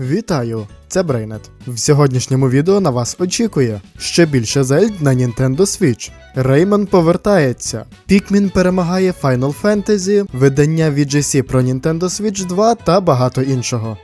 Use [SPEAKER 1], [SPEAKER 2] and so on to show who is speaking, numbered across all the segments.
[SPEAKER 1] Вітаю! Це Брейнет. В сьогоднішньому відео на вас очікує ще більше Зельд на Nintendo Switch. Рейман повертається. Пікмін перемагає Final Fantasy, видання VGC про Nintendo Switch 2 та багато іншого.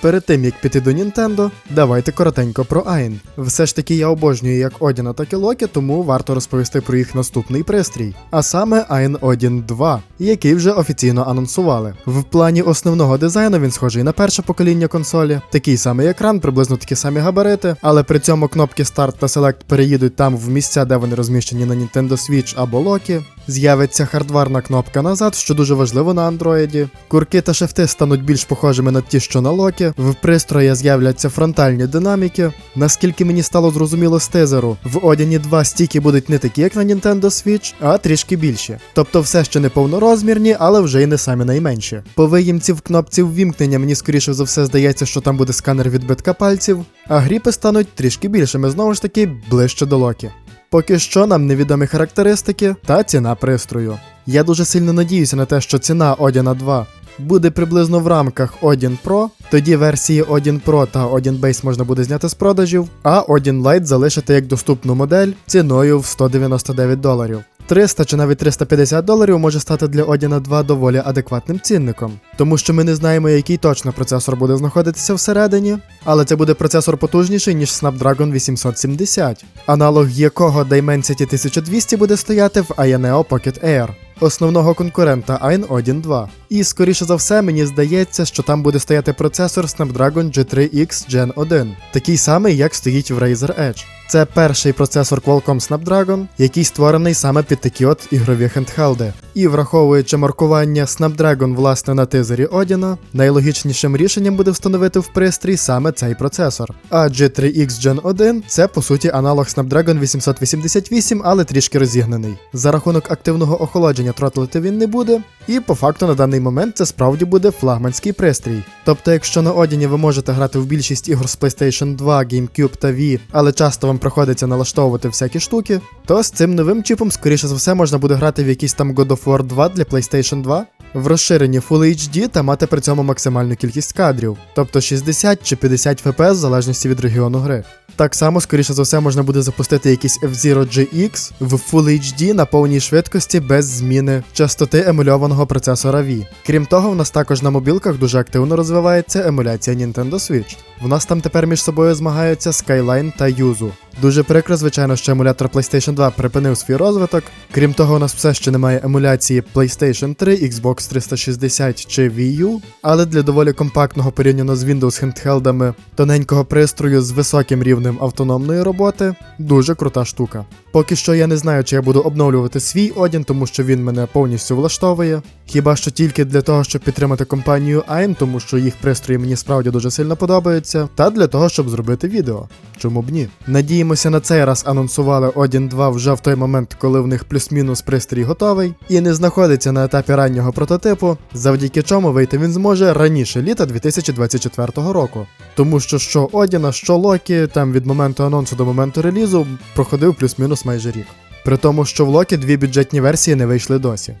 [SPEAKER 1] Перед тим як піти до Нінтендо, давайте коротенько про Айн. Все ж таки я обожнюю як Одіна, так і Локі, тому варто розповісти про їх наступний пристрій. А саме Айн Одін 2, який вже офіційно анонсували. В плані основного дизайну він схожий на перше покоління консолі, такий самий екран, приблизно такі самі габарити, але при цьому кнопки Start та Select переїдуть там в місця, де вони розміщені на Nintendo Switch або Локі. З'явиться хардварна кнопка назад, що дуже важливо на андроїді. Курки та шифти стануть більш похожими на ті, що на Локі. В пристрої з'являться фронтальні динаміки. Наскільки мені стало зрозуміло з тизеру, в Одіні 2 стіки будуть не такі, як на Nintendo Switch, а трішки більші. Тобто все ще не повнорозмірні, але вже й не самі найменші. По виїмці в кнопці ввімкнення мені скоріше за все здається, що там буде сканер відбитка пальців, а гріпи стануть трішки більшими, знову ж таки, ближче до Локі. Поки що нам невідомі характеристики та ціна пристрою. Я дуже сильно надіюся на те, що ціна Одіна 2 буде приблизно в рамках Odin Pro, тоді версії Odin Pro та Odin Base можна буде зняти з продажів, а Odin Lite залишити як доступну модель ціною в 199 доларів. 300 чи навіть 350 доларів може стати для Одіна 2 доволі адекватним цінником, тому що ми не знаємо, який точно процесор буде знаходитися всередині, але це буде процесор потужніший, ніж Snapdragon 870, аналог якого Dimensity 1200 буде стояти в Ayaneo Pocket Air. Основного конкурента Ain Odin 2. І скоріше за все, мені здається, що там буде стояти процесор Snapdragon G3X Gen 1, такий самий, як стоїть в Razer Edge. Це перший процесор Qualcomm Snapdragon, який створений саме під такі от ігрові хендхелди. І враховуючи маркування Snapdragon власне на тизері Одіна, найлогічнішим рішенням буде встановити в пристрій саме цей процесор. А G3X Gen 1 це по суті аналог Snapdragon 888, але трішки розігнаний. За рахунок активного охолодження тротлити він не буде, і по факту на даний момент це справді буде флагманський пристрій. Тобто, якщо на Одіні ви можете грати в більшість ігор з PlayStation 2, GameCube та Wii, але часто вам приходиться налаштовувати всякі штуки, то з цим новим чіпом, скоріше за все, можна буде грати в якийсь там God of War 2 для PlayStation 2, в розширенні Full HD та мати при цьому максимальну кількість кадрів, тобто 60 чи 50 FPS в залежності від регіону гри. Так само, скоріше за все, можна буде запустити якийсь F-Zero GX в Full HD на повній швидкості без зміни частоти емульованого процесора V. Крім того, в нас також на мобілках дуже активно розвивається емуляція Nintendo Switch. В нас там тепер між собою змагаються Skyline та Yuzu. Дуже прикро, звичайно, що емулятор PlayStation 2 припинив свій розвиток. Крім того, у нас все ще немає емуляції PlayStation 3, Xbox 360 чи Wii U, але для доволі компактного порівняно з Windows хендхелдами тоненького пристрою з високим рівнем автономної роботи дуже крута штука. Поки що я не знаю, чи я буду обновлювати свій Одін, тому що він мене повністю влаштовує. Хіба що тільки для того, щоб підтримати компанію AIM, тому що їх пристрої мені справді дуже сильно подобаються, та для того, щоб зробити відео. Чому б ні? Надіємося, на цей раз анонсували Odin 2 вже в той момент, коли в них плюс-мінус пристрій готовий, і не знаходиться на етапі раннього прототипу, завдяки чому вийти він зможе раніше літа 2024 року. Тому що що Одіна, що Локі, там від моменту анонсу до моменту релізу проходив плюс-мінус майже рік. При тому, що в Локі дві бюджетні версії не вийшли досі.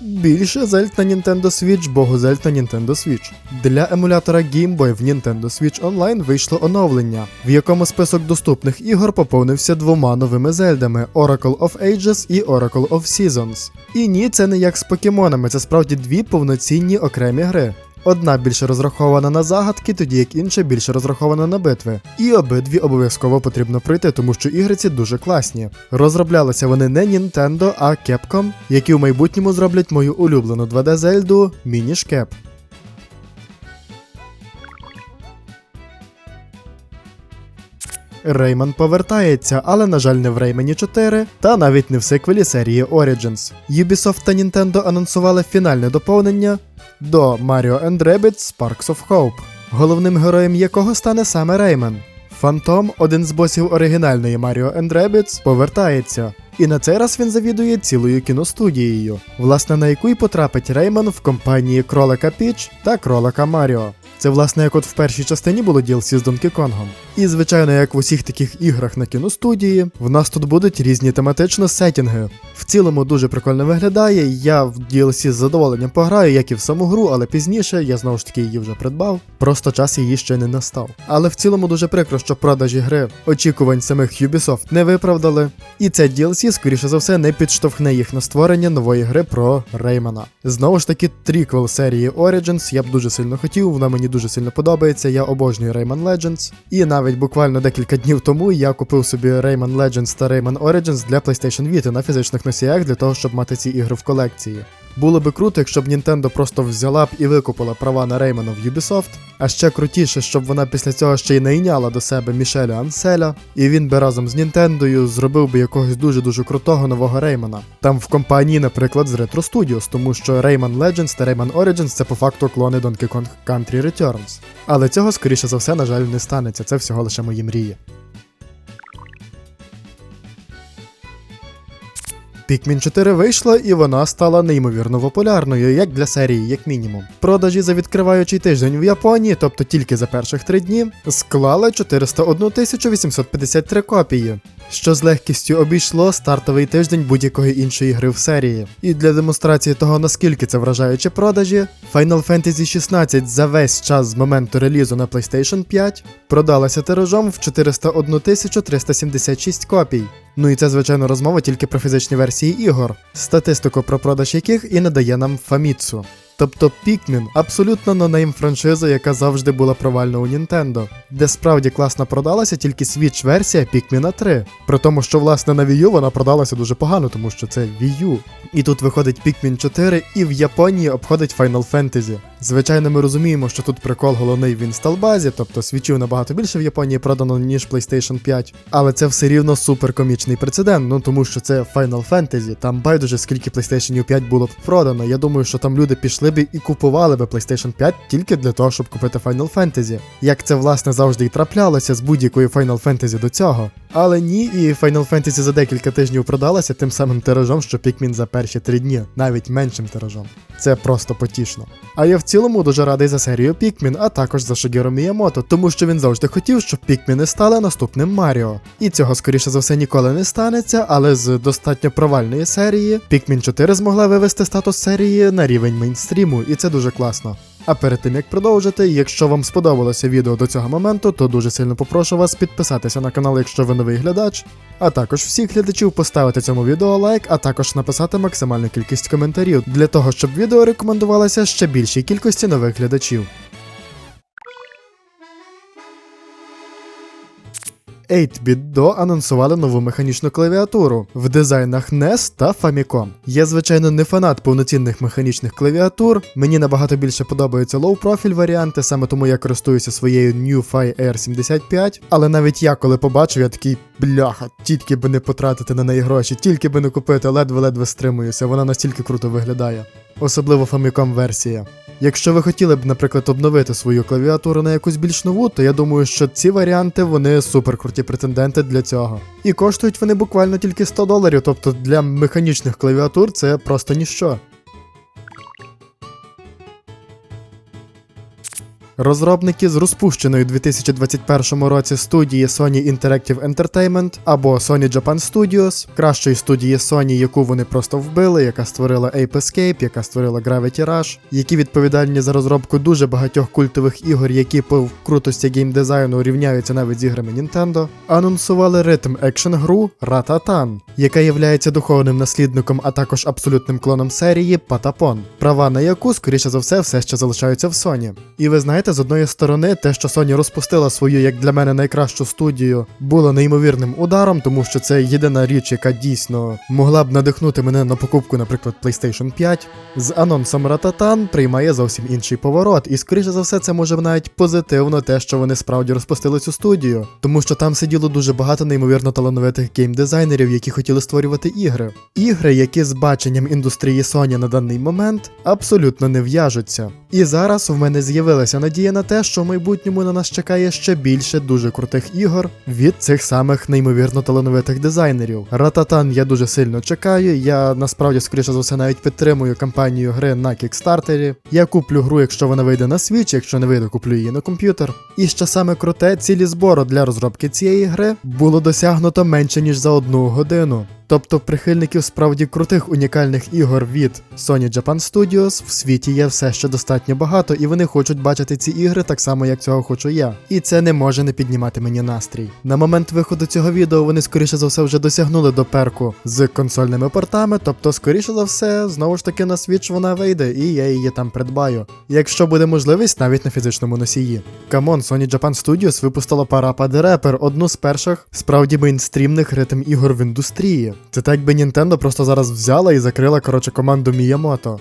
[SPEAKER 1] Більше Зельд на Nintendo Switch, бо Зельд на Nintendo Switch. Для емулятора Game Boy в Nintendo Switch Online вийшло оновлення, в якому список доступних ігор поповнився двома новими зельдами Oracle of Ages і Oracle of Seasons. І ні, це не як з покемонами, це справді дві повноцінні окремі гри. Одна більше розрахована на загадки, тоді як інша більше розрахована на битви. І обидві обов'язково потрібно пройти, тому що ігри ці дуже класні. Розроблялися вони не Nintendo, а Capcom, які в майбутньому зроблять мою улюблену 2D Зельду Minish Cap. Рейман повертається, але, на жаль, не в Реймені 4, та навіть не в сиквелі серії Origins. Ubisoft та Nintendo анонсували фінальне доповнення до Mario and Rabbids Sparks of Hope, головним героєм якого стане саме Рейман. Фантом, один з босів оригінальної Mario and Rabbids, повертається. І на цей раз він завідує цілою кіностудією, власне на яку й потрапить Рейман в компанії Кролика Піч та Кролика Маріо. Це, власне, як от в першій частині було DLC з Донкі Конгом. І, звичайно, як в усіх таких іграх на кіностудії, в нас тут будуть різні тематично сетінги. В цілому дуже прикольно виглядає. Я в DLC з задоволенням пограю, як і в саму гру, але пізніше я знову ж таки її вже придбав. Просто час її ще не настав. Але в цілому дуже прикро, що продажі гри очікувань самих Ubisoft не виправдали. І це DLC, скоріше за все, не підштовхне їх на створення нової гри про Реймана. Знову ж таки, тріквел серії Origins я б дуже сильно хотів, вона мені дуже сильно подобається. Я обожнюю Rayman Legends. І навіть буквально декілька днів тому я купив собі Rayman Legends та Rayman Origins для PlayStation Vita на фізичних носіях для того, щоб мати ці ігри в колекції. Було би круто, якщо б Nintendo просто взяла б і викупила права на Реймана в Ubisoft, а ще крутіше, щоб вона після цього ще й найняла до себе Мішеля Анселя, і він би разом з Нінтендою зробив би якогось дуже-дуже крутого нового Реймана. Там в компанії, наприклад, з Retro Studios, тому що Rayman Legends та Rayman Origins це по факту клони Donkey Kong Country Returns. Але цього, скоріше за все, на жаль, не станеться. Це всього лише мої мрії. Pikmin 4 вийшла і вона стала неймовірно популярною, як для серії, як мінімум. Продажі за відкриваючий тиждень в Японії, тобто тільки за перших три дні, склали 401 853 копії, що з легкістю обійшло стартовий тиждень будь-якої іншої гри в серії. І для демонстрації того, наскільки це вражаючі продажі, Final Fantasy 16 за весь час з моменту релізу на PlayStation 5 продалася тиражом в 401 376 копій. Ну і це, звичайно, розмова тільки про фізичні версії ігор, статистику про продаж яких і надає нам Famitsu. Тобто Pikmin абсолютно нонейм франшиза, яка завжди була провальна у Nintendo, де справді класно продалася тільки Switch версія Pikmin 3. При тому, що власне на Wii U вона продалася дуже погано, тому що це Wii U. І тут виходить Pikmin 4 і в Японії обходить Final Fantasy. Звичайно, ми розуміємо, що тут прикол головний в інсталбазі, тобто свічів набагато більше в Японії продано, ніж PlayStation 5. Але це все рівно суперкомічний прецедент, ну тому що це Final Fantasy, там байдуже скільки PlayStation 5 було б продано. Я думаю, що там люди пішли б і купували б PlayStation 5 тільки для того, щоб купити Final Fantasy. Як це власне завжди і траплялося з будь-якою Final Fantasy до цього. Але ні, і Final Fantasy за декілька тижнів продалася тим самим тиражом, що Pikmin за перші три дні, навіть меншим тиражом. Це просто потішно. А я в цілому дуже радий за серію Pikmin, а також за Шогіро Міямото, тому що він завжди хотів, щоб Pikmin стали наступним Маріо. І цього, скоріше за все, ніколи не станеться, але з достатньо провальної серії Pikmin 4 змогла вивести статус серії на рівень мейнстріму, і це дуже класно. А перед тим як продовжити, якщо вам сподобалося відео до цього моменту, то дуже сильно попрошу вас підписатися на канал, якщо ви новий глядач, а також всіх глядачів поставити цьому відео лайк, а також написати максимальну кількість коментарів для того, щоб відео рекомендувалося ще більшій кількості нових глядачів. 8-Bit Do анонсували нову механічну клавіатуру в дизайнах NES та Famicom. Я, звичайно, не фанат повноцінних механічних клавіатур. Мені набагато більше подобаються low-profile варіанти, саме тому я користуюся своєю NewFi R75. Але навіть я, коли побачив, я такий бляха, тільки би не потратити на неї гроші, тільки би не купити, ледве-ледве стримуюся. Вона настільки круто виглядає. Особливо Famicom версія. Якщо ви хотіли б, наприклад, обновити свою клавіатуру на якусь більш нову, то я думаю, що ці варіанти вони супер круті претенденти для цього. І коштують вони буквально тільки 100 доларів, тобто для механічних клавіатур це просто ніщо. Розробники з розпущеної у 2021 році студії Sony Interactive Entertainment або Sony Japan Studios, кращої студії Sony, яку вони просто вбили, яка створила Ape Escape, яка створила Gravity Rush, які відповідальні за розробку дуже багатьох культових ігор, які по крутості геймдизайну рівняються навіть з іграми Nintendo, анонсували ритм екшн гру Рататан, яка є духовним наслідником, а також абсолютним клоном серії Патапон, права на яку, скоріше за все, все ще залишаються в Sony. І ви знаєте, з одної сторони, те, що Sony розпустила свою, як для мене, найкращу студію, було неймовірним ударом, тому що це єдина річ, яка дійсно могла б надихнути мене на покупку, наприклад, PlayStation 5. З анонсом Рататан приймає зовсім інший поворот, і скоріше за все, це може навіть позитивно те, що вони справді розпустили цю студію, тому що там сиділо дуже багато неймовірно талановитих геймдизайнерів, які хотіли створювати ігри. Ігри, які з баченням індустрії Sony на даний момент абсолютно не в'яжуться. І зараз в мене з'явилася надія надія на те, що в майбутньому на нас чекає ще більше дуже крутих ігор від цих самих неймовірно талановитих дизайнерів. Рататан я дуже сильно чекаю. Я насправді, скоріше за все, навіть підтримую кампанію гри на кікстартері. Я куплю гру, якщо вона вийде на Switch, якщо не вийде, куплю її на комп'ютер. І що саме круте, цілі збору для розробки цієї гри було досягнуто менше ніж за одну годину. Тобто прихильників справді крутих унікальних ігор від Sony Japan Studios в світі є все ще достатньо багато, і вони хочуть бачити ці ігри так само, як цього хочу я. І це не може не піднімати мені настрій. На момент виходу цього відео вони скоріше за все вже досягнули до перку з консольними портами, тобто, скоріше за все, знову ж таки на Switch вона вийде, і я її там придбаю. Якщо буде можливість, навіть на фізичному носії. Камон, Sony Japan Studios випустила Parappa the Rapper, одну з перших справді мейнстрімних ритм ігор в індустрії. Це так би Nintendo просто зараз взяла і закрила, коротше, команду Miyamoto.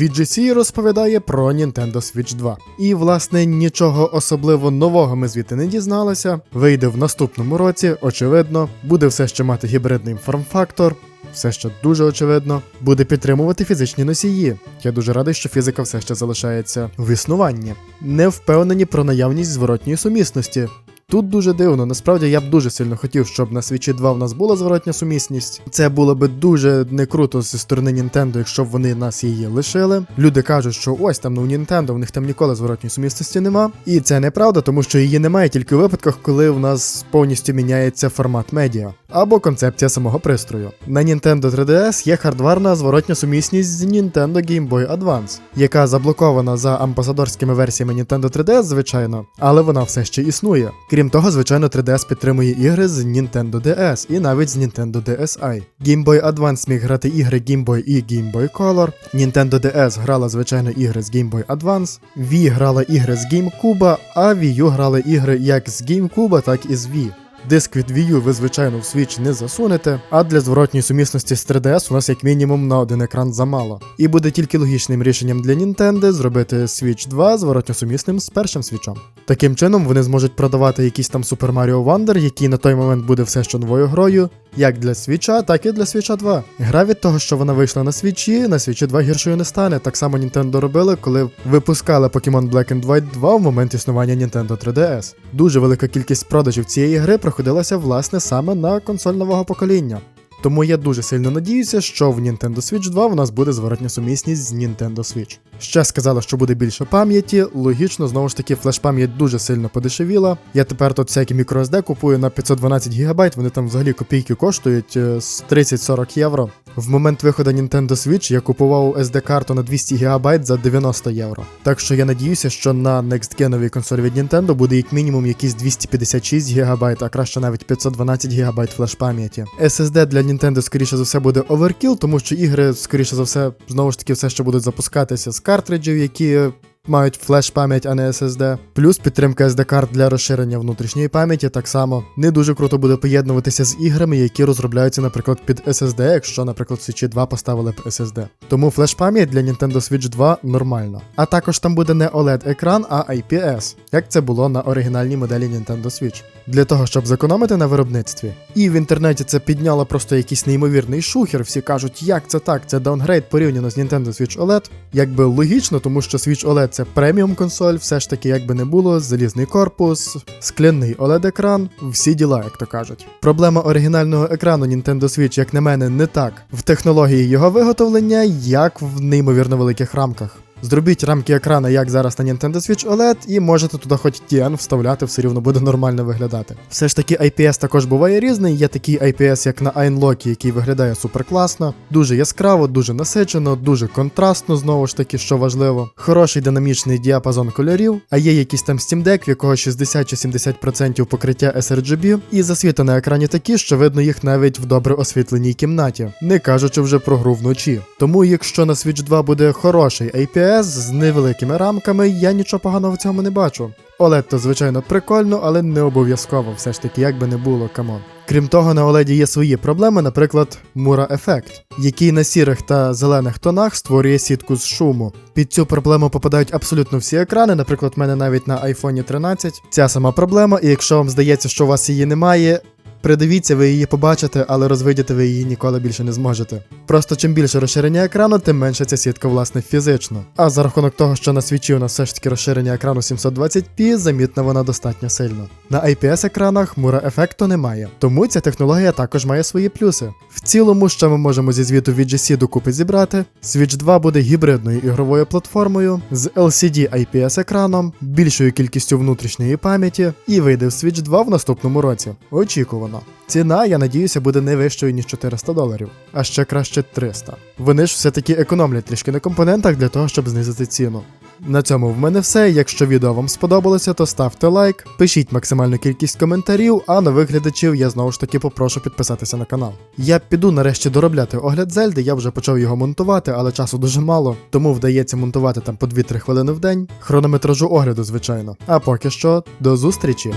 [SPEAKER 1] VGC розповідає про Nintendo Switch 2. І, власне, нічого особливо нового ми звідти не дізналися. Вийде в наступному році, очевидно, буде все ще мати гібридний форм-фактор. Все ще дуже очевидно, буде підтримувати фізичні носії. Я дуже радий, що фізика все ще залишається в існуванні. Не впевнені про наявність зворотньої сумісності. Тут дуже дивно, насправді я б дуже сильно хотів, щоб на Switch 2 в нас була зворотня сумісність. Це було би дуже не круто зі сторони Nintendo, якщо б вони нас її лишили. Люди кажуть, що ось там ну, у Nintendo, в них там ніколи зворотньої сумісності нема. І це неправда, тому що її немає тільки у випадках, коли в нас повністю міняється формат медіа або концепція самого пристрою. На Nintendo 3DS є хардварна зворотня сумісність з Nintendo Game Boy Advance, яка заблокована за амбасадорськими версіями Nintendo 3DS, звичайно, але вона все ще існує. Крім того, звичайно, 3DS підтримує ігри з Nintendo DS і навіть з Nintendo DSi. Game Boy Advance міг грати ігри Game Boy і Game Boy Color. Nintendo DS грала звичайно ігри з Game Boy Advance, Wii грала ігри з GameCube, а Wii U грали ігри як з GameCube, так і з Wii. Диск від Wii U ви, звичайно, в Switch не засунете, а для зворотньої сумісності з 3DS у нас як мінімум на один екран замало. І буде тільки логічним рішенням для Nintendo зробити Switch 2 зворотньо сумісним з першим свічом. Таким чином вони зможуть продавати якийсь там Super Mario Wonder, який на той момент буде все ще новою грою, як для Свіча, так і для Свіча 2. Гра від того, що вона вийшла на свічі, на свічі 2 гіршою не стане. Так само Nintendo робили, коли випускали Pokemon Black and White 2 в момент існування Nintendo 3DS. Дуже велика кількість продажів цієї гри проходилася власне саме на консоль нового покоління. Тому я дуже сильно надіюся, що в Nintendo Switch 2 в нас буде зворотня сумісність з Nintendo Switch. Ще сказали, що буде більше пам'яті. Логічно, знову ж таки, флеш-пам'ять дуже сильно подешевіла. Я тепер тут всякі microSD купую на 512 ГБ, вони там взагалі копійки коштують е, з 30-40 євро. В момент виходу Nintendo Switch я купував SD-карту на 200 ГБ за 90 євро. Так що я надіюся, що на Next-Gen консолі від Nintendo буде як мінімум якісь 256 ГБ, а краще навіть 512 ГБ флеш-пам'яті. SSD для Nintendo, скоріше за все, буде оверкіл, тому що ігри, скоріше за все, знову ж таки, все ще будуть запускатися з картриджів, які мають флеш-пам'ять, а не SSD. Плюс підтримка SD-карт для розширення внутрішньої пам'яті так само. Не дуже круто буде поєднуватися з іграми, які розробляються, наприклад, під SSD, якщо, наприклад, Switch 2 поставили б SSD. Тому флеш-пам'ять для Nintendo Switch 2 нормальна. А також там буде не OLED-екран, а IPS, як це було на оригінальній моделі Nintendo Switch. Для того, щоб зекономити на виробництві. І в інтернеті це підняло просто якийсь неймовірний шухер. Всі кажуть, як це так, це даунгрейд порівняно з Nintendo Switch OLED. Якби логічно, тому що Switch OLED це преміум консоль, все ж таки, як би не було, залізний корпус, скляний OLED-екран, всі діла, як то кажуть. Проблема оригінального екрану Nintendo Switch, як на мене, не так в технології його виготовлення, як в неймовірно великих рамках. Зробіть рамки екрана, як зараз на Nintendo Switch OLED, і можете туди хоч TN вставляти, все рівно буде нормально виглядати. Все ж таки, IPS також буває різний. Є такий IPS, як на Einlock, який виглядає супер класно, дуже яскраво, дуже насичено, дуже контрастно, знову ж таки, що важливо. Хороший динамічний діапазон кольорів, а є якийсь там Steam Deck, в якого 60 чи 70% покриття sRGB, і засвіти на екрані такі, що видно їх навіть в добре освітленій кімнаті, не кажучи вже про гру вночі. Тому, якщо на Switch 2 буде хороший IPS, з невеликими рамками, я нічого поганого в цьому не бачу. OLED то, звичайно, прикольно, але не обов'язково, все ж таки, як би не було, камон. Крім того, на OLED є свої проблеми, наприклад, Мура ефект, який на сірих та зелених тонах створює сітку з шуму. Під цю проблему попадають абсолютно всі екрани, наприклад, в мене навіть на iPhone 13 ця сама проблема, і якщо вам здається, що у вас її немає. Придивіться, ви її побачите, але розвидіти ви її ніколи більше не зможете. Просто чим більше розширення екрану, тим менше ця сітка власне фізично. А за рахунок того, що на свічі у нас все ж таки розширення екрану 720p, замітна вона достатньо сильно. На IPS екранах мура ефекту немає, тому ця технологія також має свої плюси. В цілому, що ми можемо зі звіту VGC докупи зібрати, Switch 2 буде гібридною ігровою платформою з LCD IPS екраном, більшою кількістю внутрішньої пам'яті, і вийде в Switch 2 в наступному році. Очікувано. Ціна, я надіюся, буде не вищою, ніж 400 доларів, а ще краще 300. Вони ж все-таки економлять трішки на компонентах для того, щоб знизити ціну. На цьому в мене все. Якщо відео вам сподобалося, то ставте лайк, пишіть максимальну кількість коментарів, а нових глядачів я знову ж таки попрошу підписатися на канал. Я піду нарешті доробляти огляд Зельди, я вже почав його монтувати, але часу дуже мало, тому вдається монтувати там по 2-3 хвилини в день. Хронометражу огляду, звичайно. А поки що, до зустрічі!